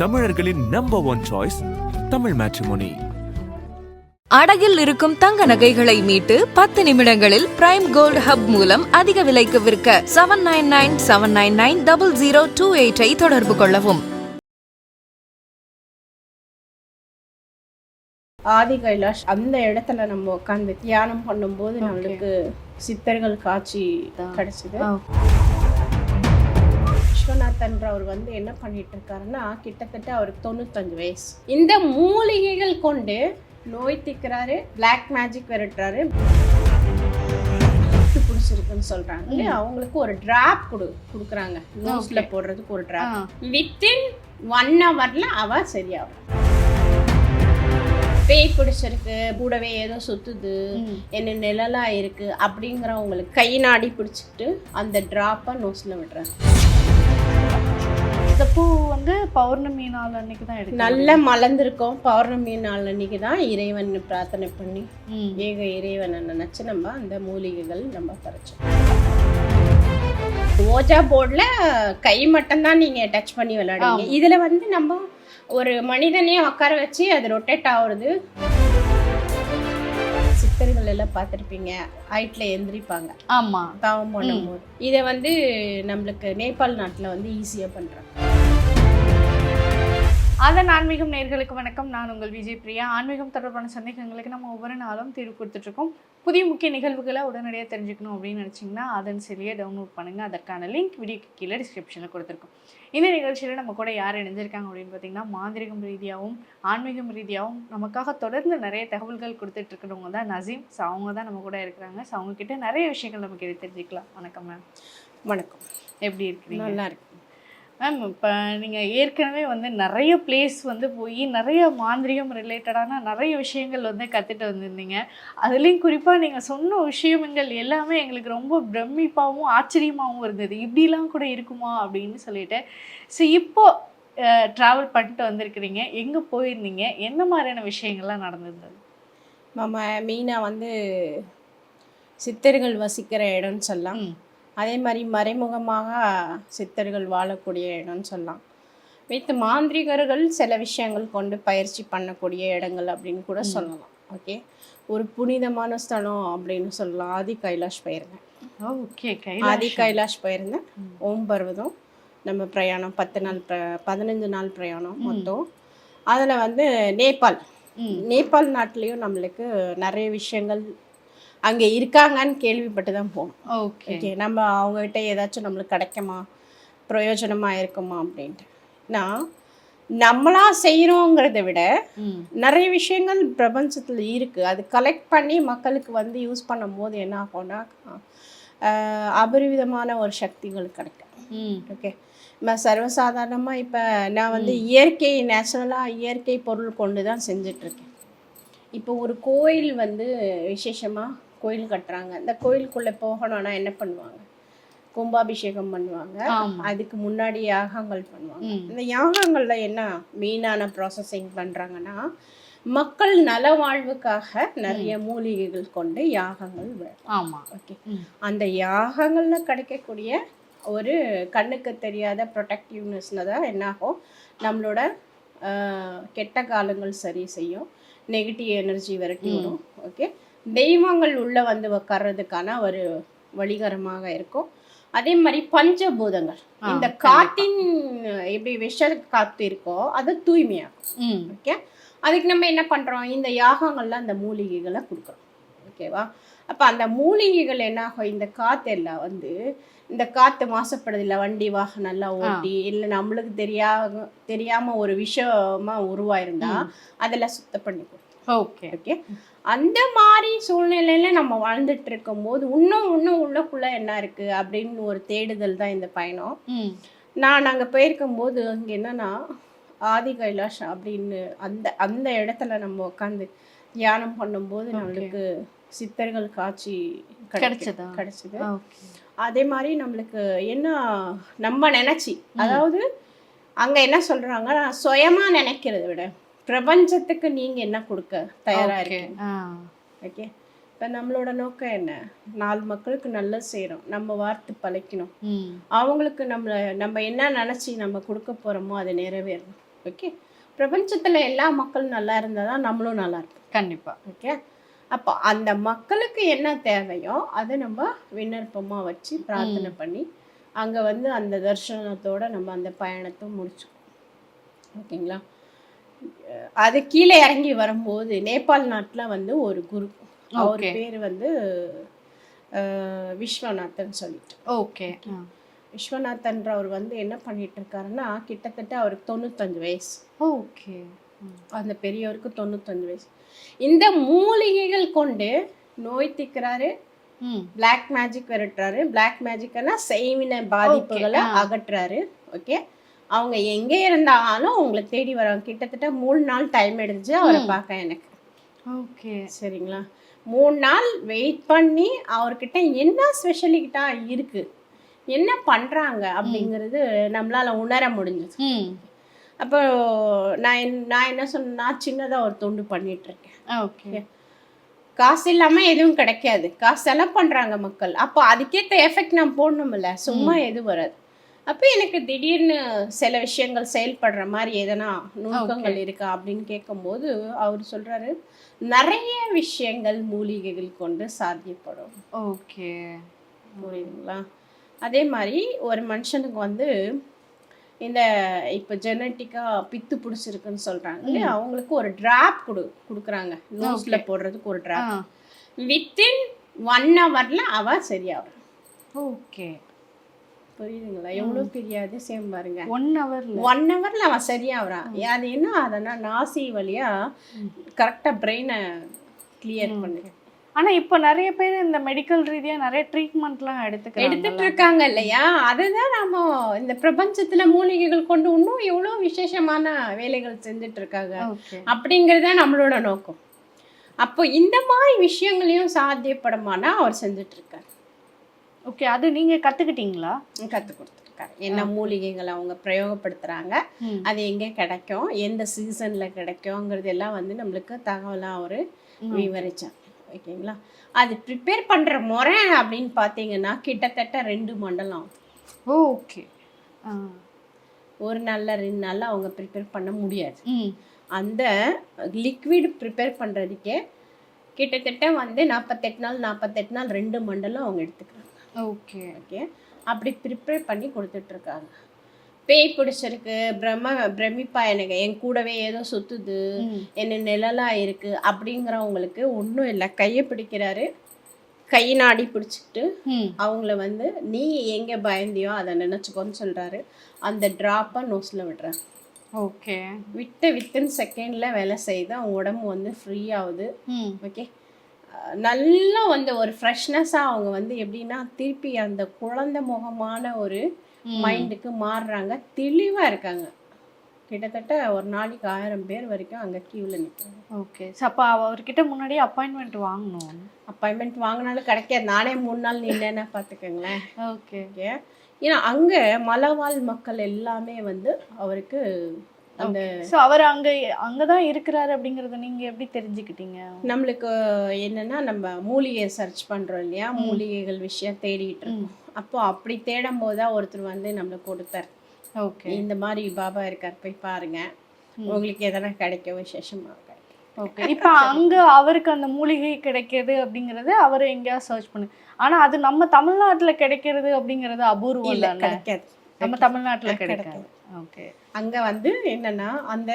தமிழர்களின் number one choice Tamil matrimony அடகில் இருக்கும் தங்க நகைகளை மீட்டு பத்து நிமிடங்களில் பிரைம் கோல்ட் ஹப் மூலம் அதிக விலைக்கு விற்க seven nine nine seven nine nine double zero two எயிட்டை தொடர்பு கொள்ளவும். ஆதி கைலாஷ் அந்த இடத்துல நம்ம உட்காந்து தியானம் பண்ணும்போது நம்மளுக்கு சித்தர்கள் காட்சி கிடைச்சது. விஸ்வநாதன்றவர் வந்து என்ன பண்ணிட்டு இருக்காருன்னா கிட்டத்தட்ட அவருக்கு தொண்ணூத்தஞ்சு வயசு. இந்த மூலிகைகள் கொண்டு நோய் தீர்க்கிறாரு பிளாக் மேஜிக் விரட்டுறாரு. பிடிச்சிருக்குன்னு சொல்றாங்க. அவங்களுக்கு ஒரு டிராப் கொடு கொடுக்குறாங்க. நோஸ்ல போடுறதுக்கு ஒரு டிராப் வித்தின் ஒன் ஹவர்ல அவ சரியாகும். பேய் பிடிச்சிருக்கு கூடவே ஏதோ சுத்துது என்ன நிழலா இருக்கு அப்படிங்கிறவங்களுக்கு கை நாடி பிடிச்சிட்டு அந்த டிராப்பை நோஸ்ல விடுறாங்க. இந்த பூ வந்து பௌர்ணமி நாள் அன்னைக்கு தான் எடுக்கணும். நல்லா மலர்ந்திருக்கோம். பௌர்ணமி நாள் அன்னைக்கு தான் இறைவன் பிரார்த்தனை பண்ணி. ஏக இறைவனை நினைச்சு நம்ம அந்த மூலிகைகள் நம்ம பறிச்சோம் ஓஜா போர்டில் கை மட்டும்தான் நீங்க டச் பண்ணி விளையாடுவீங்க. இதுல வந்து நம்ம ஒரு மனிதனையே உட்கார வச்சு அது ரொட்டேட் ஆகுறது. சித்தர்கள் எல்லாம் பார்த்துருப்பீங்க ஹைட்ல எந்திரிப்பாங்க. ஆமா. தவம் பண்ணும்போது இதை வந்து நம்மளுக்கு நேபாள் நாட்டுல வந்து ஈஸியா பண்றாங்க. அதன் ஆன்மீகம் நேர்களுக்கு வணக்கம். நான் உங்கள் விஜய் பிரியா. ஆன்மீகம் தொடர்பான சந்தேகங்களுக்கு நம்ம ஒவ்வொரு நாளும் தீர்வு கொடுத்துட்ருக்கோம். புதிய முக்கிய நிகழ்வுகளை உடனடியாக தெரிஞ்சுக்கணும் அப்படின்னு நினச்சிங்கன்னா அதன் செயலியை டவுன்லோட் பண்ணுங்கள் அதற்கான லிங்க் வீடியோக்கு கீழே டிஸ்கிரிப்ஷனில் கொடுத்துருக்கோம். இந்த நிகழ்ச்சியில் நம்ம கூட யார் இணைஞ்சிருக்காங்க அப்படின்னு பார்த்தீங்கன்னா மாந்திரிகம் ரீதியாகவும் ஆன்மீகம் ரீதியாகவும் நமக்காக தொடர்ந்து நிறைய தகவல்கள் கொடுத்துட்டு இருக்கிறவங்க தான் நசீம். ஸோ அவங்க தான் நம்ம கூட இருக்கிறாங்க. ஸோ அவங்க கிட்ட நிறைய விஷயங்கள் நமக்கு தெரிஞ்சுக்கலாம். வணக்கம் மேம் வணக்கம். எப்படி இருக்கிறீங்க? நல்லா இருக்கு மேம் இப்போ நீங்கள் ஏற்கனவே வந்து நிறைய பிளேஸ் வந்து போய் நிறைய மாந்திரிகம் ரிலேட்டடான நிறைய விஷயங்கள் வந்து கற்றுட்டு வந்திருந்தீங்க. அதுலேயும் குறிப்பாக நீங்கள் சொன்ன விஷயங்கள் எல்லாமே எங்களுக்கு ரொம்ப பிரமிப்பாகவும் ஆச்சரியமாகவும் இருந்தது. இப்படிலாம் கூட இருக்குமா அப்படின்னு சொல்லிட்டு. ஸோ இப்போ ட்ராவல் பண்ணிட்டு வந்திருக்கிறீங்க. எங்கே போயிருந்தீங்க? என்ன மாதிரியான விஷயங்கள்லாம் நடந்திருந்தது நம்ம மெயினாக வந்து சித்தர்கள் வசிக்கிற இடம்னு சொல்லலாம். அதே மாதிரி மறைமுகமாக சித்தர்கள் வாழக்கூடிய இடம்னு சொல்லலாம். வித் மாந்திரிகர்கள் சில விஷயங்கள் கொண்டு பயிற்சி பண்ணக்கூடிய இடங்கள் அப்படின்னு கூட சொல்லலாம். ஓகே? ஒரு புனிதமான ஸ்தலம் அப்படின்னு சொல்லலாம். ஆதி கைலாஷ் போயிருந்தேன். ஓகே. ஆதி கைலாஷ் போயிருந்தேன். ஓம் பர்வதம். நம்ம பிரயாணம் பத்து நாள் பிர பதினஞ்சு நாள் பிரயாணம் மொத்தம். அதில் வந்து நேபாள். நேபாள் நாட்டிலையும் நம்மளுக்கு நிறைய விஷயங்கள் அங்கே இருக்காங்கன்னு கேள்விப்பட்டு தான் போனோம். ஓகே ஓகே நம்ம அவங்ககிட்ட ஏதாச்சும் நம்மளுக்கு கிடைக்குமா? பிரயோஜனமாக இருக்குமா அப்படின்ட்டு. நான் நம்மளா செய்கிறோங்கிறத விட நிறைய விஷயங்கள் பிரபஞ்சத்தில் இருக்குது அது கலெக்ட் பண்ணி மக்களுக்கு வந்து யூஸ் பண்ணும்போது என்ன ஆகும்னா அபரிவிதமான ஒரு சக்திகள் கிடைக்கும். ஓகே நம்ம சர்வசாதாரணமாக இப்போ நான் வந்து இயற்கை நேச்சுரலாக இயற்கை பொருள் கொண்டு தான் செஞ்சிட்ருக்கேன் இப்போ ஒரு கோயில் வந்து விசேஷமாக கோயில் கட்டுறாங்க. இந்த கோயிலுக்குள்ளே போகணும்னா என்ன பண்ணுவாங்க? கும்பாபிஷேகம் பண்ணுவாங்க. அதுக்கு முன்னாடி யாகங்கள் பண்ணுவாங்க. இந்த யாகங்களில் என்ன மெயினான ப்ராசஸிங் பண்ணுறாங்கன்னா மக்கள் நல வாழ்வுக்காக நிறைய மூலிகைகள் கொண்டு யாகங்கள் ஆமாம் ஓகே. அந்த யாகங்களில் கிடைக்கக்கூடிய ஒரு கண்ணுக்கு தெரியாத ப்ரொடெக்டிவ்னஸில் தான் என்னாகும்? நம்மளோட கெட்ட காலங்கள் சரி செய்யும். நெகட்டிவ் எனர்ஜி விரட்டி வரும் ஓகே. தெய்வங்கள் உள்ளே வந்து உட்கார்றதுக்கான ஒரு வழிகரமாக இருக்கும். அதே மாதிரி பஞ்சபூதங்கள். இந்த காட்டின் எப்படி விஷ காத்து இருக்கோ அது தூய்மையாகும் ஓகே? அதுக்கு நம்ம என்ன பண்ணுறோம் இந்த யாகங்கள்ல அந்த மூலிகைகளை கொடுக்குறோம். ஓகேவா? அப்போ அந்த மூலிகைகள் என்ன ஆகும்? இந்த காத்தெல்லாம் வந்து இந்த காற்று மாசுப்படுது இல்லை வண்டி வாகனம் நல்லா ஓட்டி இல்லை நம்மளுக்கு தெரியாம தெரியாமல் ஒரு விஷயமா உருவாயிருந்தா அதெல்லாம் சுத்தம் பண்ணி ஓகே ஓகே அந்த மாதிரி சூழ்நிலையில நம்ம வாழ்ந்துட்டு இருக்கும்போது இன்னும் இன்னும் உள்ளக்குள்ள என்ன இருக்கு அப்படின்னு ஒரு தேடுதல் தான் இந்த பயணம். நான் அங்கே போயிருக்கும்போது அங்கே என்னன்னா ஆதி கைலாஷ் அப்படின்னு அந்த அந்த இடத்துல நம்ம உட்காந்து தியானம் பண்ணும்போது நம்மளுக்கு சித்தர்கள் காட்சி கிடைச்சதா? கிடைச்சது. அதே மாதிரி நம்மளுக்கு என்ன நம்ம நினைச்சி அதாவது அங்க என்ன சொல்றாங்க சுயமா நினைக்கிறத விட பிரபஞ்சத்துக்கு நீங்க என்ன கொடுக்க தயாரா இருக்கீங்க? ஓகே இப்போ நம்மளோட நோக்கம் என்ன? நாலு மக்களுக்கு நல்லது செய்கிறோம் நம்ம வார்த்தை பழைக்கணும். அவங்களுக்கு நம்மளை நம்ம என்ன நினச்சி நம்ம கொடுக்க போகிறோமோ அது நிறைவேறணும். ஓகே பிரபஞ்சத்தில் எல்லா மக்களும் நல்லா இருந்தால் தான் நம்மளும் நல்லா இருப்போம். கண்டிப்பா. ஓகே அப்போ அந்த மக்களுக்கு என்ன தேவையோ அதை நம்ம விண்ணப்பமாக வச்சு பிரார்த்தனை பண்ணி அங்கே வந்து அந்த தரிசனத்தோட நம்ம அந்த பயணத்தை முடிச்சுக்கோம் ஓகேங்களா அது கீழே இறங்கி வரும்போது நேபாள் நாட்டில் வந்து ஒரு குரு. அவர். பேர் வந்து விஸ்வநாதன் சொல்லிட்டு. ஓகே. விஸ்வநாதன்றவர் வந்து என்ன பண்ணிட்டு இருக்காருன்னா கிட்டத்தட்ட அவருக்கு தொண்ணூத்தஞ்சு வயசு. ஓகே. அந்த பெரியவருக்கு தொண்ணூத்தஞ்சு வயசு. இந்த மூலிகைகள் கொண்டு நோய் தீர்க்கிறாரு ம். பிளாக் மேஜிக் விரட்டுறாரு. பிளாக் மேஜிக்னா செய்வின பாதிப்புகளை. அகற்றுறாரு. ஓகே. அவங்க எங்கே இருந்தாலும் உங்களை தேடி வராங்க கிட்டத்தட்ட மூணு நாள் டைம் எடுத்துச்சு அவரை. பார்க்க எனக்கு. ஓகே. சரிங்களா? மூணு நாள் வெயிட் பண்ணி அவர்கிட்ட என்ன ஸ்பெஷலிட்டா இருக்கு? என்ன பண்றாங்க அப்படிங்கிறது நம்மளால உணர முடிஞ்சது. அப்போ நான் என்- நான் என்ன சொன்னேன்னா சின்னதா ஒரு தொண்டு பண்ணிட்டு இருக்கேன் ஓகே காசு இல்லாம எதுவும் கிடைக்காது. காசு செலவு பண்றாங்க மக்கள். அப்போ அதுக்கேற்ற எஃபெக்ட் நான் போடணும்ல சும்மா எதுவும் வராது. அப்போ எனக்கு திடீர்னு சில விஷயங்கள் செயல்படுற மாதிரி எதனா நுணுக்கங்கள் இருக்கா அப்படின்னு கேட்கும்போது அவர் சொல்றாரு நிறைய விஷயங்கள் மூலிகைகள் கொண்டு சாத்தியப்படும். ஓகே புரியுதுங்களா? அதே மாதிரி ஒரு மனுஷனுக்கு வந்து இந்த இப்போ ஜெனட்டிக்காக பித்து பிடிச்சிருக்குன்னு சொல்கிறாங்க இல்லையா? அவங்களுக்கு ஒரு ட்ராப் கொடு கொடுக்குறாங்க. நோஸில் போடுறதுக்கு ஒரு ட்ராப் வித்தின் ஒன் ஹவரில் அவ சரியாகும். ஓகே புரியுதுங்களா? எவ்வளோ பெரிய அதிசயம் பாருங்க. ஒன் ஹவர்ல ஒன் ஹவரில் அவன் சரியாகிறான் அது என்ன? அதனா நாசி வழியாக கரெக்டாக பிரெயினை கிளியர் பண்ணு. ஆனா இப்போ நிறைய பேர் இந்த மெடிக்கல் ரீதியா நிறைய ட்ரீட்மெண்ட்லாம் எடுத்துட்டு எடுத்துக்கிறாங்க இருக்காங்க இல்லையா? அதுதான் நம்ம இந்த பிரபஞ்சத்துல மூலிகைகள் கொண்டு இன்னும் எவ்வளவு விசேஷமான வேலைகள் செஞ்சுட்டு இருக்காங்க அப்படிங்கறத நம்மளோட நோக்கம். அப்போ இந்த மாதிரி விஷயங்களையும் சாத்தியப்படமானா அவர் செஞ்சுட்டு இருக்காரு. ஓகே அது நீங்க கத்துக்கிட்டீங்களா? கத்து கொடுத்துருக்காரு என்ன மூலிகைகள் அவங்க பிரயோகப்படுத்துறாங்க ம். அது எங்க கிடைக்கும் எந்த சீசன்ல கிடைக்கும்ங்கிறது எல்லாம் வந்து நம்மளுக்கு தகவலா அவரு விவரிச்சார் ஓகேங்களா? அது ப்ரிப்பேர் பண்ற முறை அப்படின்னு பார்த்தீங்கன்னா கிட்டத்தட்ட ரெண்டு மண்டலம். ஓகே ஒரு நாள்ல ரெண்டு நாள்ல அவங்க ப்ரிப்பேர் பண்ண முடியாது. அந்த லிக்விட் ப்ரிப்பேர் பண்ணுறதுக்கே கிட்டத்தட்ட வந்து நாற்பத்தெட்டு நாள் நாற்பத்தெட்டு நாள் ரெண்டு மண்டலம் அவங்க எடுத்துக்கிறாங்க. ஓகே. ஓகே. அப்படி ப்ரிப்பேர் பண்ணி கொடுத்துட்ருக்காங்க. பேய் பிடிச்சிருக்கு பிரம்ம பிரமிப்பா எனக்கு என் கூடவே ஏதோ சுத்துது என்ன நிழலா இருக்கு அப்படிங்கிறவங்களுக்கு ஒன்றும் இல்லை. கையை பிடிக்கிறாரு. கை நாடி பிடிச்சிக்கிட்டு ம். அவங்கள வந்து நீ எங்கே பயந்தியோ அதை நினச்சிக்கோன்னு சொல்கிறாரு அந்த ட்ராப்பை நோஸில் விடுறாரு ஓகே. விட்டு வித்தின் செகண்டில் வேலை செய்து அவங்க உடம்பு வந்து ஃப்ரீ ஆகுது. ஓகே. நல்லா வந்து ஒரு ஃப்ரெஷ்னஸாக அவங்க வந்து எப்படின்னா திருப்பி அந்த குழந்தை முகமான ஒரு. மைண்டுக்கு மாறுறாங்க. தெளிவாக இருக்காங்க. கிட்டத்தட்ட ஒரு நாளைக்கு ஆயிரம் பேர் வரைக்கும் அங்கே க்யூவில் நிற்கிறாங்க ஓகே. ஸோ அப்போ அவர்கிட்ட முன்னாடியே அப்பாயின்மெண்ட் வாங்கணும். அப்பாயின்மெண்ட் வாங்கினாலும் கிடைக்காது. நானே மூணு நாள் நின்னேன்னா பார்த்துக்கோங்களேன் ஓகே. ஓகே ஏன்னா அங்கே மலைவாழ் மக்கள் எல்லாமே வந்து அவருக்கு அந்த ஸோ அவர் அங்க அங்கதான் இருக்கிறாரு அப்படிங்கறத நீங்க எப்படி தெரிஞ்சுக்கிட்டீங்க? நம்மளுக்கு என்னன்னா நம்ம மூலிகை சர்ச் பண்றோம் இல்லையா? மூலிகைகள் விஷயம் தேடிட்டு இருக்கோம். அப்போ அப்படி தேடும் போது தான் ஒருத்தர் வந்து நம்மளுக்கு கொடுத்தார் ஓகே இந்த மாதிரி பாபா இருக்கார் போய் பாருங்க. உங்களுக்கு எதனா கிடைக்கும் விசேஷமா ஓகே இப்போ அங்க அவருக்கு அந்த மூலிகை கிடைக்கிறது அப்படிங்கறது அவர் எங்கேயா சர்ச் பண்ணு. ஆனா அது நம்ம தமிழ்நாட்டுல கிடைக்கிறது அப்படிங்கறது அபூர்வம் இல்ல தானே? கிடைக்காது. நம்ம தமிழ்நாட்டுல கிடைக்காது. ஓகே. அங்க வந்து என்னன்னா அந்த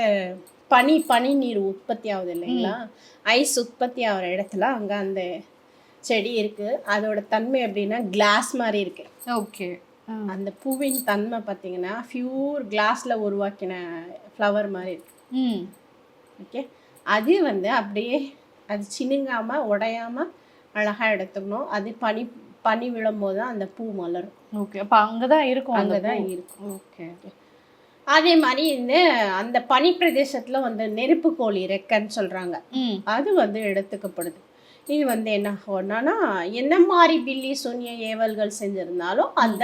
பனி பனி நீர் உற்பத்தி ஆகுது இல்லைங்களா? ஐஸ் உற்பத்தி ஆகிற இடத்துல அங்க அந்த செடி இருக்கு. அதோட தன்மை எப்படின்னா கிளாஸ் மாதிரி இருக்கு. ஓகே. அந்த பூவின் தன்மை பார்த்தீங்கன்னா பியூர் கிளாஸ்ல உருவாக்கின ஃப்ளவர் மாதிரி இருக்கு. ம். ஓகே. அது வந்து அப்படியே அது சினுங்காம உடையாம அழகா எடுத்துக்கணும். அது பனி பனி விழும்போது தான் அந்த பூ மலரும். ஓகே. அப்ப அங்கதான் இருக்கும் அந்த அங்கதான் பூ. இருக்கும். ஓகே. அதே மாதிரி இந்த அந்த பனி பிரதேசத்துல வந்து நெருப்பு கோழி ரெக்கன்னு சொல்றாங்க. ம். அது வந்து எடுத்துக்கப்படுது. இது வந்து என்ன ஆகும்னா என்ன மாதிரி பில்லி சூன்ய ஏவல்கள் செஞ்சிருந்தாலும் அந்த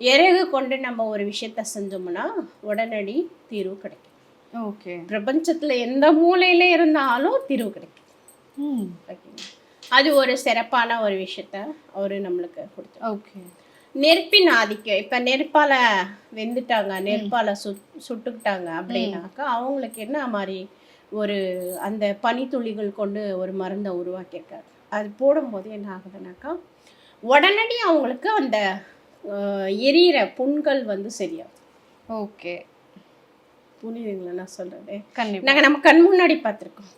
இறகு கொண்டு நம்ம ஒரு விஷயத்த செஞ்சோம்னா உடனடி தீர்வு கிடைக்கும். ஓகே. பிரபஞ்சத்துல எந்த மூலையில இருந்தாலும் தீர்வு கிடைக்கும்? அது ஒரு சிறப்பான ஒரு விஷயத்த அவரு நம்மளுக்கு கொடுத்தாரு ஓகே. நெருப்பின் ஆதிக்கம். இப்போ நெருப்பால் வெந்துட்டாங்க நெருப்பால் சு சுட்டுக்கிட்டாங்க அப்படின்னாக்கா அவங்களுக்கு என்ன மாதிரி ஒரு அந்த பனித்துளிகள் கொண்டு ஒரு மருந்தை உருவாக்கியிருக்காரு. அது போடும்போது என்ன ஆகுதுனாக்கா உடனடி அவங்களுக்கு அந்த எரியிற புண்கள் வந்து சரியாகும். ஓகே. புரியுதுங்களா நான் சொல்கிறது கண்டிப்பா. நாங்கள் நம்ம கண் முன்னாடி பார்த்துருக்கோம்.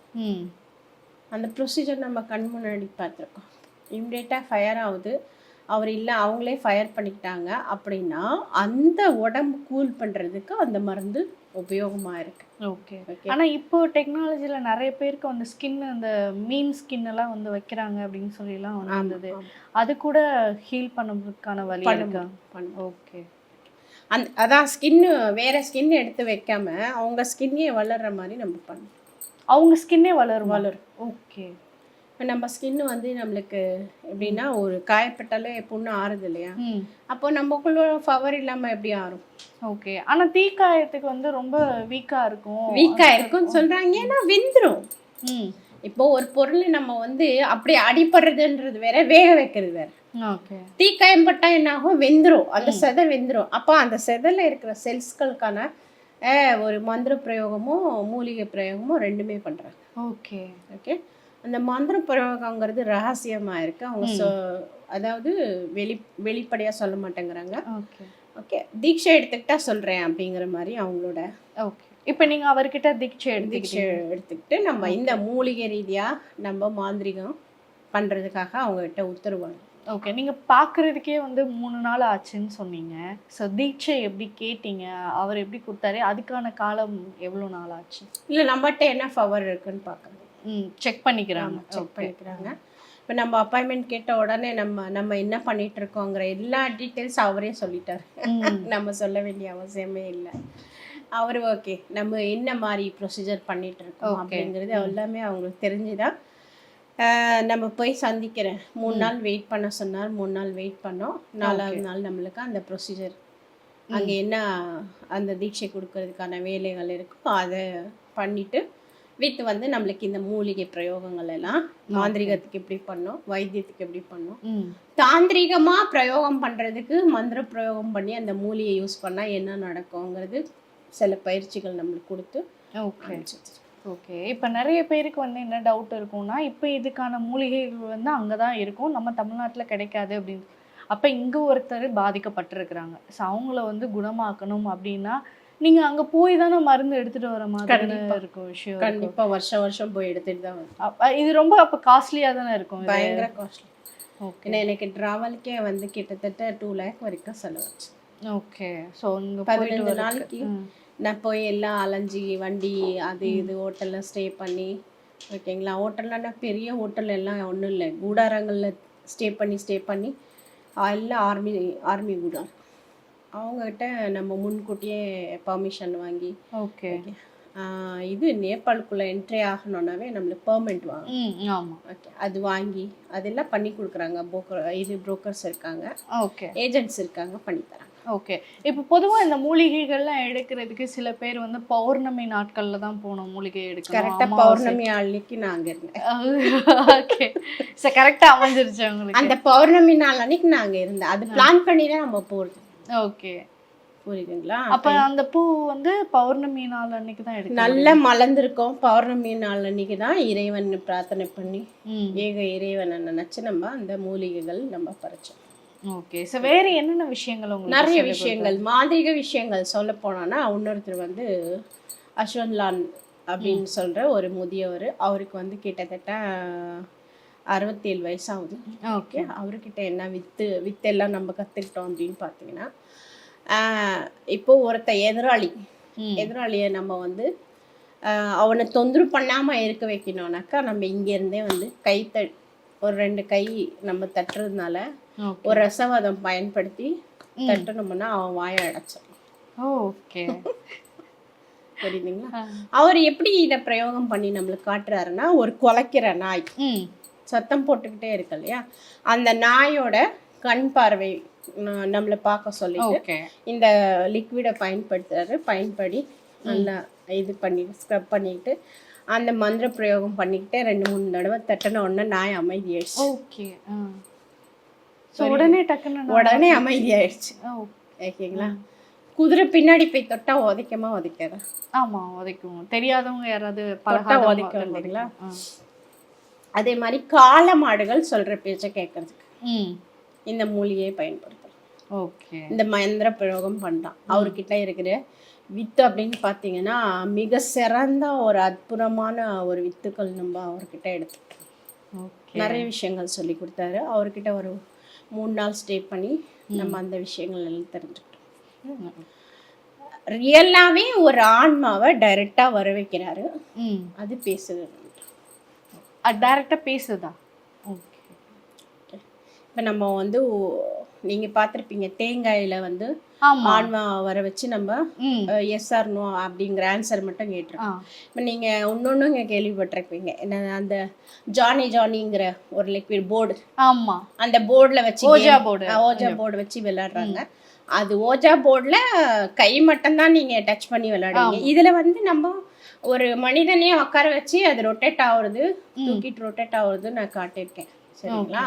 அந்த ப்ரொசீஜர் நம்ம கண் முன்னாடி பார்த்துருக்கோம். இம்மிடியேட்டாக ஃபயர் ஆகுது. அவர் இல்லை அவங்களே ஃபயர் பண்ணிக்கிட்டாங்க அப்படின்னா அந்த உடம்பு கூல் பண்ணுறதுக்கு அந்த மருந்து உபயோகமாக இருக்கு. ஓகே ஓகே ஆனா இப்போ டெக்னாலஜில நிறைய பேருக்கு வந்து ஸ்கின் அந்த மீன் ஸ்கின் எல்லாம் வந்து வைக்கிறாங்க அப்படின்னு சொல்லி எல்லாம் வந்தது அது கூட ஹீல் பண்ணதுக்கான வழி பண்ணும் ஓகே அந்த அதான் ஸ்கின்னு வேற ஸ்கின் எடுத்து வைக்காம அவங்க ஸ்கின்னே வளர்ற மாதிரி நம்ம பண்ணணும். அவங்க ஸ்கின்னே வளரும்? வளரும். ஓகே இப்போ நம்ம ஸ்கின்னு வந்து நம்மளுக்கு எப்படின்னா ஒரு காயப்பட்டாலே புண்ணு ஆறுது இல்லையா? அப்போ நமக்குள்ள பவர் இல்லாமல் எப்படி ஆறும்? ஓகே. ஆனா தீக்காயத்துக்கு வந்து ரொம்ப வீக்கா இருக்கும். வீக்காக இருக்கும்னு சொல்கிறாங்க ஏன்னா வெந்துடும் ம். இப்போ ஒரு பொருள் நம்ம வந்து அப்படி அடிப்படுறதுன்றது வேற வேக வைக்கிறது வேற. ஓகே. தீக்காயம் பட்டா என்ன ஆகும் வெந்துரும். அந்த செதை வெந்துரும். அப்போ அந்த செதையில் இருக்கிற செல்ஸ்களுக்கான ஒரு மந்திர பிரயோகமும் மூலிகை பிரயோகமும் ரெண்டுமே பண்றாங்க. ஓகே. ஓகே? அந்த மந்திர பிரயோகங்கிறது ரகசியமா இருக்கு. அவங்க சொ- அதாவது வெளி வெளிப்படையா சொல்ல மாட்டேங்கிறாங்க. ஓகே. ஓகே தீட்சை எடுத்துக்கிட்டா சொல்றேன் அப்படிங்கிற மாதிரி அவங்களோட ஓகே. இப்போ நீங்க அவர்கிட்ட தீட்சை தீட்சை எடுத்துக்கிட்டு நம்ம இந்த மூலிகை ரீதியா நம்ம மாந்திரிகம் பண்றதுக்காக அவங்ககிட்ட உத்தரவாங்க ஓகே. நீங்க பாக்குறதுக்கே வந்து மூணு நாள் ஆச்சுன்னு சொன்னீங்க. ஸோ தீட்சை எப்படி கேட்டீங்க? அவர் எப்படி கொடுத்தாரு? அதுக்கான காலம் எவ்வளோ நாள் ஆச்சு? இல்ல நம்மகிட்ட என்ன பவர் இருக்குன்னு பார்க்கணும் ம் செக் பண்ணிக்கிறாங்க. செக் பண்ணிக்கிறாங்க. இப்போ நம்ம அப்பாயின்மெண்ட் கேட்ட உடனே நம்ம நம்ம என்ன பண்ணிட்டு இருக்கோங்கிற எல்லா டீட்டெயில்ஸ் அவரே சொல்லிட்டாரு. நம்ம சொல்ல வேண்டிய அவசியமே இல்லை. அவர் ஓகே நம்ம என்ன மாதிரி ப்ரொசீஜர் பண்ணிட்டு இருக்கோம். அப்படிங்கிறது எல்லாமே அவங்களுக்கு தெரிஞ்சுதான் நம்ம போய் சந்திக்கிறேன். மூணு நாள் வெயிட் பண்ண சொன்னார். மூணு நாள் வெயிட் பண்ணோம். நாலாவது நாள் நம்மளுக்கு அந்த ப்ரொசீஜர் அங்கே என்ன அந்த தீட்சை கொடுக்கறதுக்கான வேலைகள் இருக்கோ அதை பண்ணிட்டு வித் வந்து நம்மளுக்கு இந்த மூலிகை பிரயோகங்கள் எல்லாம் மாந்திரிகத்துக்கு எப்படி பண்ணோம் வைத்தியத்துக்கு எப்படி பண்ணோம்? ம். தாந்திரிகமா பிரயோகம் பண்றதுக்கு மந்திர பிரயோகம் பண்ணி அந்த மூலிகை யூஸ் பண்ணா என்ன நடக்குங்கிறது சில பயிற்சிகள் நம்மளுக்கு கொடுத்து ஓகே. ஓகே இப்போ நிறைய பேருக்கு வந்து என்ன டவுட் இருக்கும்னா இப்போ இதுக்கான மூலிகைகள் வந்து அங்கே தான் இருக்கும் நம்ம தமிழ்நாட்டில் கிடைக்காது அப்படின்னு. அப்போ இங்கே ஒருத்தர் பாதிக்கப்பட்டிருக்கிறாங்க. ஸோ அவங்கள வந்து குணமாக்கணும் அப்படின்னா நீங்கள் அங்கே போய் தானே மருந்து எடுத்துட்டு வர மாதிரி. இருக்கும் விஷயம் இருக்கும். கண்டிப்பா வருஷம் வருஷம் போய் எடுத்துட்டு தான் இது ரொம்ப அப்போ காஸ்ட்லியாக தானே இருக்கும்? பயங்கர காஸ்ட்லி ஓகே எனக்கு டிராவலுக்கே வந்து கிட்டத்தட்ட டூ லேக் வரைக்கும் செலவாச்சு ஓகே ஸோ பதினஞ்சு நாளைக்கு. நான் போய் எல்லாம் அலைஞ்சி வண்டி அது இது ஹோட்டலில் ஸ்டே பண்ணி ஓகேங்களா? ஹோட்டல்லனா பெரிய ஹோட்டல் எல்லாம் ஒன்றும் இல்லை. கூடாரங்களில் ஸ்டே பண்ணி ஸ்டே பண்ணி எல்லாம் ஆர்மி ஆர்மி கூடாரம். அவங்கக்கிட்ட நம்ம முன்கூட்டியே பர்மிஷன் வாங்கி ஓகே இது நேபாளுக்குள்ளே என்ட்ரி ஆகணுன்னாவே நம்மளுக்கு பெர்மெண்ட் வாங்க ம் ஆமாம் ஓகே அது வாங்கி அதெல்லாம் பண்ணி கொடுக்குறாங்க. புரோக்கர் இது புரோக்கர்ஸ் இருக்காங்க. ஓகே ஏஜென்ட்ஸ் இருக்காங்க பண்ணி தராங்க. ஓகே இப்போ பொதுவாக இந்த மூலிகைகள்லாம் எடுக்கிறதுக்கு சில பேர் வந்து பௌர்ணமி நாட்கள்ல தான் போகணும் மூலிகை எடுக்கணும் கரெக்டாக. பௌர்ணமி அன்னைக்கு நான் அங்கே இருந்தேன். ஓகே சரி கரெக்டாக அமைஞ்சிருச்சு உங்களுக்கு அந்த பௌர்ணமி நாள் அன்னைக்கு நாங்க இருந்தேன். அது பிளான் பண்ணி தான் நம்ம போறது ஓகே. புரியுதுங்களா? அப்ப அந்த பூ வந்து பௌர்ணமி நாள் அன்னைக்கு தான் எடுக்கணும் நல்லா மலர்ந்திருக்கோம். பௌர்ணமி நாள் அன்னைக்கு தான் இறைவன் பிரார்த்தனை பண்ணி ஏக இறைவனை நினைச்சு நம்ம அந்த மூலிகைகள் நம்ம பறிச்சோம் ஓகே. ஸோ வேற என்னென்ன விஷயங்கள் உங்களுக்கு நிறைய விஷயங்கள் மாந்திரிக விஷயங்கள் சொல்ல போனோம்னா இன்னொருத்தர் வந்து அஸ்வந்த்லான் அப்படின்னு சொல்ற ஒரு முதியவர் அவருக்கு வந்து கிட்டத்தட்ட அறுபத்தேழு வயசாகுது? ஓகே. அவர்கிட்ட என்ன வித்து வித்தெல்லாம் நம்ம கற்றுக்கிட்டோம் அப்படின்னு பார்த்தீங்கன்னா இப்போ ஒருத்த எதிராளி. எதிராளியை நம்ம வந்து அவனை தொந்தரவு பண்ணாமல் இருக்க வைக்கணும்னாக்கா நம்ம இங்கேருந்தே வந்து கை த ஒரு ரெண்டு கை நம்ம தட்டுறதுனால ஒரு ரசவாதம் பயன்படுத்தி தட்டணும்னா அவன் வாயை அடைச்சிடும் ஓகே. புரியுதுங்களா? அவர் எப்படி இதை பிரயோகம் பண்ணி நம்மளுக்கு காட்டுறாருன்னா ஒரு குலைக்கிற நாய். சத்தம் போட்டுக்கிட்டே இருக்கு இல்லையா? அந்த நாயோட கண் பார்வை நம்மளை பார்க்க சொல்லிட்டு ஓகே. இந்த லிக்விடை பயன்படுத்துறாரு. பயன்படி நல்லா இது பண்ணி ஸ்க்ரப் பண்ணிட்டு அந்த மந்திர பிரயோகம் பண்ணிக்கிட்டே ரெண்டு மூணு தடவை தட்டின உடனே நாய் அமைதியாயிடுச்சு. ஓகே. ஸோ உடனே டக்குன்னு உடனே அமைதியாயிடுச்சு. ஓகேங்களா? குதிரை பின்னாடி போய் தொட்டா உதைக்கமா உதைக்காத? ஆமா உதைக்கும். தெரியாதவங்க யாராவது தொட்டா உதைக்கும் இல்லைங்களா. அதே மாதிரி காளை மாடுகள் சொல்ற பேச்சை கேட்கறதுக்கு இந்த மூலிகையை பயன்படுத்தலாம் ஓகே. இந்த மந்திர பிரயோகம் பண்ணலாம். அவர்கிட்ட இருக்கிற வித்து அப்படின்னு பார்த்தீங்கன்னா மிக சிறந்த ஒரு அற்புதமான ஒரு வித்துக்கள் நம்ம அவர்கிட்ட எடுத்துக்கிட்டோம் ஓகே. நிறைய விஷயங்கள் சொல்லி கொடுத்தாரு. அவர்கிட்ட ஒரு மூணு நாள் ஸ்டே பண்ணி நம்ம அந்த விஷயங்கள் எல்லாம் தெரிஞ்சுக்கிட்டோம். ரியலாகவே ஒரு ஆன்மாவை டைரெக்டாக வர வைக்கிறாரு அது பேசுது. டைரக்டா பேசுதா? இப்போ நம்ம வந்து நீங்கள் பார்த்துருப்பீங்க தேங்காயில் வந்து ஆன்மா வர வச்சு நம்ம எஸ் ஆர் நோ அப்படிங்கிற ஆன்சர் மட்டும் கேட்டிருக்கோம். இப்போ நீங்கள் இன்னொன்று இங்கே கேள்விப்பட்டிருப்பீங்க. என்ன அந்த ஜானி ஜானிங்கிற ஒரு லிக்விட் போர்டு ஆமா. அந்த போர்டில் வச்சு ஓஜா. ஆ, ஓஜா போர்டு வச்சு விளையாடுறாங்க. அது ஓஜா போர்டில் கை மட்டும்தான் நீங்கள் டச் பண்ணி விளையாடுவீங்க. இதில் வந்து நம்ம ஒரு மனிதனையே உட்கார வச்சு அது ரொட்டேட் ஆகுறது தூக்கிட்டு ரொட்டேட் ஆகுறது நான் காட்டியிருக்கேன். சரிங்களா?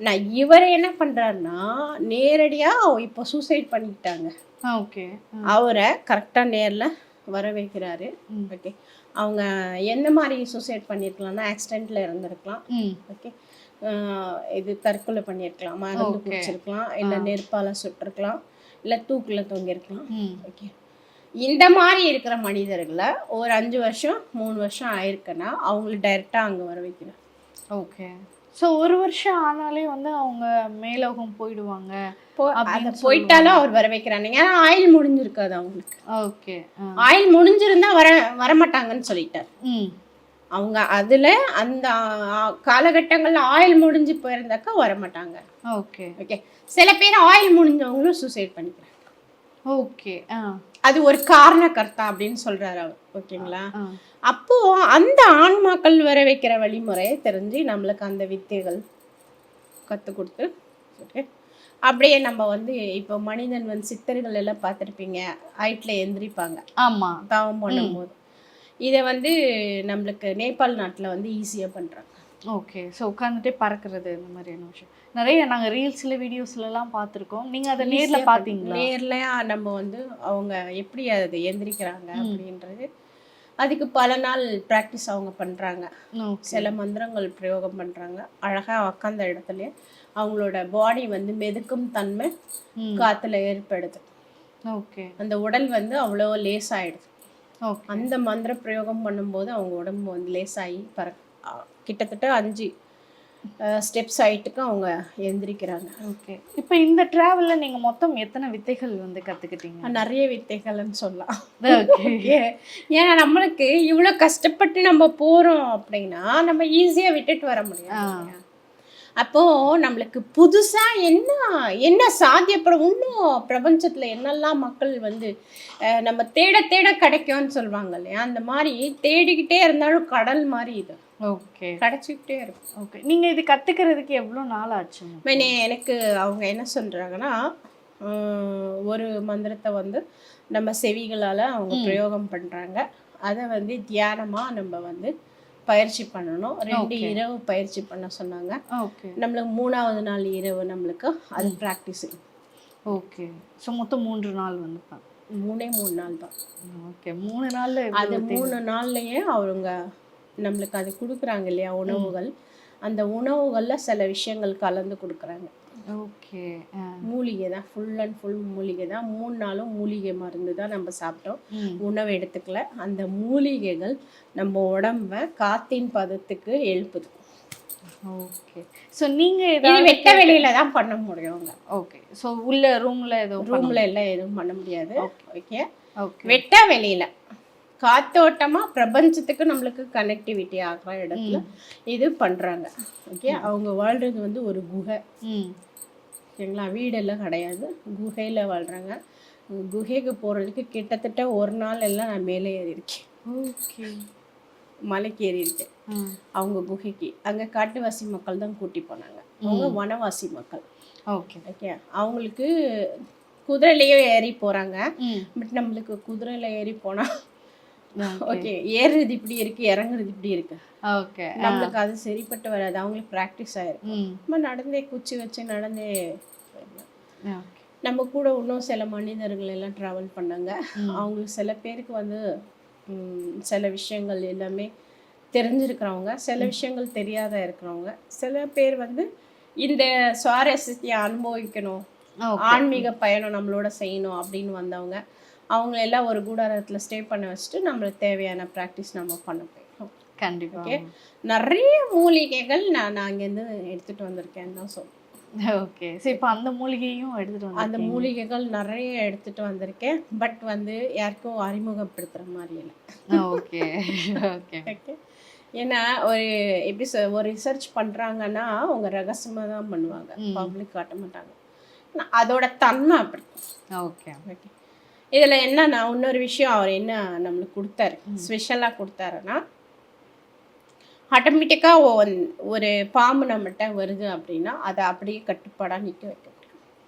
நான் இவர் என்ன பண்ணுறாருன்னா நேரடியாக இப்போ சூசைட் பண்ணிக்கிட்டாங்க. ஓகே அவரை கரெக்டாக நேரில் வர வைக்கிறாரு. ஓகே அவங்க எந்த மாதிரி சூசைட் பண்ணியிருக்கலாம்னா ஆக்சிடெண்ட்டில் இருந்திருக்கலாம். ம். ஓகே இது தற்கொலை பண்ணியிருக்கலாம் மருந்து. குடிச்சிருக்கலாம். இல்லை நெருப்பால் சுட்டிருக்கலாம். இல்லை தூக்கில் தொங்கியிருக்கலாம் ஓகே இந்த மாதிரி இருக்கிற மனிதர்களை ஒரு அஞ்சு வருஷம் மூணு வருஷம் ஆயிருக்குன்னா அவங்கள டைரெக்டாக அங்கே வர வைக்கிறேன் ஓகே ஸோ ஒரு வருஷம் ஆனாலே வந்து அவங்க மேலோகம் போயிடுவாங்க போயிட்டாலும் அவர் வர வைக்கிறாங்க ஏன்னா ஆயில் முடிஞ்சிருக்காது அவங்களுக்கு. ஓகே ஆயில் முடிஞ்சிருந்தா வர வரமாட்டாங்கன்னு சொல்லிட்டார். அவங்க அதில் அந்த காலகட்டங்களில் ஆயில் முடிஞ்சு போயிருந்தாக்கா வரமாட்டாங்க. ஓகே ஓகே சில பேர் ஆயில் முடிஞ்சவங்களும் சூசைட் பண்ணிக்கிறாங்க. ஓகே அது ஒரு காரண கர்த்தா அப்படின்னு சொல்றாரு அவர். ஓகேங்களா ஆ அப்போ அந்த ஆன்மாக்கள் வர வைக்கிற வழிமுறையை தெரிஞ்சு நம்மளுக்கு அந்த வித்தைகள் கற்றுக் கொடுத்து ஓகே அப்படியே நம்ம வந்து இப்போ மனிதன் வந்து சித்தர்கள் எல்லாம் பார்த்துருப்பீங்க ஹைட்டில் எந்திரிப்பாங்க. ஆமா. தவம் பண்ணும்போது. இதை வந்து நம்மளுக்கு நேபாள் நாட்டில் வந்து ஈஸியாக பண்ணுறாங்க ஓகே ஸோ உட்காந்துட்டே பறக்கிறது இந்த மாதிரியான விஷயம். நிறைய நாங்க ரீல்ஸ்ல வீடியோஸ்லலாம் பார்த்துருக்கோம். நீங்க அதை நேர்ல பார்த்தீங்களா நேர்ல நம்ம வந்து அவங்க எப்படி அது எந்திரிக்கிறாங்க அப்படின்றது அதுக்கு பல நாள் ப்ராக்டிஸ் அவங்க பண்ணுறாங்க சில மந்திரங்கள் பிரயோகம் பண்ணுறாங்க அழகாக உக்காந்த இடத்துல அவங்களோட பாடி வந்து மெதுக்கும் தன்மை. காற்றுல ஏற்படுது. ஓகே அந்த உடல் வந்து அவ்வளோ லேசாயிடுது ஓகே அந்த மந்திர பிரயோகம் பண்ணும்போது அவங்க உடம்பு வந்து லேசாகி பற கிட்டத்தட்ட அஞ்சு ஸ்டெப்ஸ் ஆயிட்டுக்கு அவங்க எந்திரிக்கிறாங்க. ஓகே இப்போ இந்த டிராவல்ல நீங்க மொத்தம் எத்தனை வித்தைகள் வந்து கத்துக்கிட்டீங்க? நிறைய வித்தைகள்னு சொல்லலாம். ஓகே ஏன்னா நம்மளுக்கு இவ்வளோ கஷ்டப்பட்டு நம்ம போகிறோம் அப்படின்னா நம்ம ஈஸியாக விட்டுட்டு வர முடியும் அப்போ நம்மளுக்கு புதுசா என்ன என்ன சாத்தியப்படும்? இன்னும் பிரபஞ்சத்துல என்னெல்லாம் மக்கள் வந்து நம்ம தேட தேட கிடைக்கும்னு சொல்லுவாங்க இல்லையா? அந்த மாதிரி தேடிக்கிட்டே இருந்தாலும் கடல் மாதிரி இது. ஓகே. கிடைச்சிக்கிட்டே இருக்கும். ஓகே. நீங்க இது கத்துக்கிறதுக்கு எவ்வளவு நாள் ஆச்சு மெனே எனக்கு அவங்க என்ன சொல்றாங்கன்னா உம், ஒரு மந்திரத்தை வந்து நம்ம செவிகளால அவங்க பிரயோகம் பண்றாங்க. அதை வந்து தியானமா நம்ம வந்து பயிற்சி பண்ணணும். ரெண்டு. இரவு பயிற்சி பண்ண சொன்னாங்க. ஓகே நம்மளுக்கு மூணாவது நாள் இரவு நம்மளுக்கு அது ப்ராக்டிஸ் ஓகே ஸோ மொத்தம் மூன்று நாள் வந்து மூணே மூணு நாள் தான். ஓகே மூணு நாள்ல அது மூணு நாள்லயே அவங்க நம்மளுக்கு அது கொடுக்குறாங்க இல்லையா உணவுகள். அந்த உணவுகள்ல சில விஷயங்கள் கலந்து கொடுக்குறாங்க. ஓகே. மூலிகை தான். ஃபுல் அண்ட் ஃபுல் மூலிகை தான். மூணு நாளும் மூலிகை மருந்து தான் நம்ம சாப்பிட்டோம். உணவு எடுத்துக்கல. அந்த மூலிகைகள் நம்ம உடம்ப காத்தின் பதத்துக்கு எழுப்புது. ஓகே. ஸோ நீங்க இது ஏதாவது வெட்ட வெளியில தான் பண்ண முடியும் ஓகே. ஸோ உள்ள ரூம்ல ஏதோ ரூம்ல எல்லாம் எதுவும் பண்ண முடியாது. ஓகே. ஓகே. வெட்ட வெளியில. காத்தோட்டமா பிரபஞ்சத்துக்கு நம்மளுக்கு கனெக்டிவிட்டி ஆகிற இடத்துல இது பண்றாங்க. ஓகே அவங்க வாழ்றது வந்து ஒரு குகை. ஓகேங்களா? வீடெல்லாம் கிடையாது. குகையில வாழ்றாங்க. குகைக்கு போறதுக்கு கிட்டத்தட்ட ஒரு நாள் எல்லாம் நான் மேலே ஏறி இருக்கேன் ஓகே. மலைக்கு ஏறி இருக்கேன் ம் அவங்க குகைக்கு. அங்க காட்டுவாசி மக்கள் தான் கூட்டி போனாங்க. அவங்க வனவாசி மக்கள். ஓகே. ஓகே? அவங்களுக்கு குதிரையிலேயே ஏறி போறாங்க. ம். பட் நம்மளுக்கு குதிரையில ஏறி போனா ஓகே ஏறுறது இப்படி இருக்கு இறங்குறது இப்படி இருக்கு. ஓகே நம்மளுக்கு அது சரிப்பட்டு வராது. அவங்களுக்கு ப்ராக்டிஸ் ஆயிருக்கு ம். நம்ம நடந்தே குச்சி வச்சு நடந்தே நம்ம கூட இன்னும் சில மனிதர்கள் எல்லாம் ட்ராவல் பண்ணாங்க. அவங்களுக்கு சில பேருக்கு வந்து சில விஷயங்கள் எல்லாமே தெரிஞ்சிருக்கிறவங்க சில விஷயங்கள் தெரியாத இருக்கிறவங்க. சில பேர் வந்து இந்த சுவாரஸ்யத்தை அனுபவிக்கணும் ஆன்மீக பயணம் நம்மளோட செய்யணும் அப்படின்னு வந்தவங்க. அவங்க எல்லாம் ஒரு கூடாரத்தில் ஸ்டே பண்ண வச்சுட்டு நம்மளுக்கு தேவையான ப்ராக்டிஸ் நம்ம பண்ண போயிடும் கண்டிப்பா. ஓகே நிறைய மூலிகைகள் நான் நான் அங்கேருந்து எடுத்துகிட்டு வந்திருக்கேன்னு தான் சொல்லுவேன் ஓகே சரி இப்போ அந்த மூலிகையும் எடுத்துட்டு வந்து அந்த மூலிகைகள் நிறைய எடுத்துட்டு வந்திருக்கேன். பட் வந்து யாருக்கும் அறிமுகப்படுத்துற மாதிரி இல்லை. ஓகே ஓகே ஓகே ஏன்னா ஒரு எப்படி ஒரு ரிசர்ச் பண்றாங்கன்னா அவங்க ரகசியமா தான் பண்ணுவாங்க. பப்ளிக் காட்ட மாட்டாங்க. அதோட தன்மை அப்படி. ஓகே ஓகே இதுல என்னன்னா இன்னொரு விஷயம் அவர் என்ன நம்மளுக்கு கொடுத்தாரு. ஸ்பெஷலாக கொடுத்தாருன்னா ஆட்டோமேட்டிக்காக ஒரு பாம்பு நம்மகிட்ட வருது அப்படின்னா அதை அப்படியே கட்டுப்பாடாக நிற்க வைக்க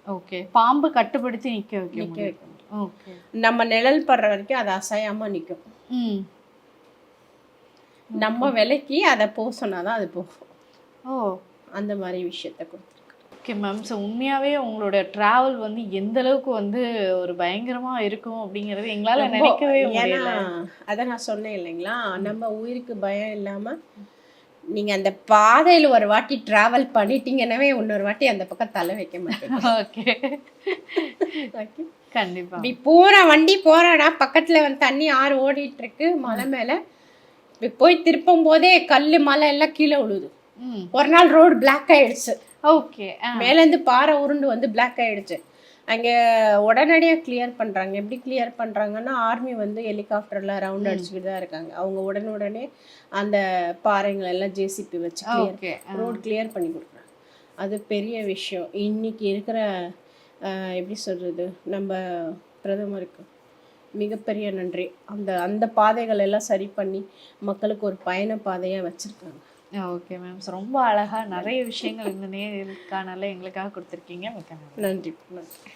ஓகே. பாம்பு கட்டுப்படுத்தி நிக்க வைக்க நிற்க வைக்க ஓகே. நம்ம நிழல் படுற வரைக்கும் அது அசையாம நிற்கும் நம்ம விலைக்கு அதை போக சொன்னாதான் அது போகும். ஓ. அந்த மாதிரி விஷயத்த கொடுத்துருக்கு ஓகே மேம் ஸோ உண்மையாவே உங்களோட டிராவல் வந்து எந்த அளவுக்கு வந்து ஒரு பயங்கரமா இருக்கும் அப்படிங்கறது எங்களால நினைக்கவே ஏன்னா அதை நான் சொன்னேன் இல்லைங்களா? நம்ம உயிருக்கு பயம் இல்லாம நீங்க அந்த பாதையில ஒரு வாட்டி டிராவல் பண்ணிட்டீங்கன்னாவே இன்னொரு வாட்டி அந்த பக்கம் தலை வைக்க மாட்டேங்க ஓகே கண்டிப்பா. இப்படி போற வண்டி போறாடா பக்கத்துல வந்து தண்ணி ஆறு ஓடிட்டு இருக்கு மலை மேல. இப்படி போய் திருப்பும் போதே கல்லு மலை எல்லாம் கீழே விழுது ஒரு நாள் ரோடு பிளாக் ஆயிடுச்சு. ஓகே மேலேருந்து பாறை உருண்டு வந்து பிளாக் ஆயிடுச்சு. அங்கே உடனடியாக கிளியர் பண்ணுறாங்க எப்படி கிளியர் பண்ணுறாங்கன்னா ஆர்மி வந்து ஹெலிகாப்டரில் ரவுண்ட் அடிச்சுக்கிட்டு தான் இருக்காங்க. அவங்க உடனுடனே அந்த பாறைங்களை எல்லாம் ஜேசிபி வச்சு கிளியர் ரோடு கிளியர் பண்ணி கொடுக்குறாங்க. அது பெரிய விஷயம். இன்னைக்கு இருக்கிற எப்படி சொல்கிறது நம்ம பிரதமருக்கு மிகப்பெரிய நன்றி. அந்த அந்த பாதைகள் எல்லாம் சரி பண்ணி மக்களுக்கு ஒரு பயண பாதையாக வச்சுருக்காங்க. ஓகே மேம் ரொம்ப அழகாக நிறைய விஷயங்கள் இந்த நேர்காணல எங்களுக்காக கொடுத்துருக்கீங்க. மிக்க நன்றி. நன்றி.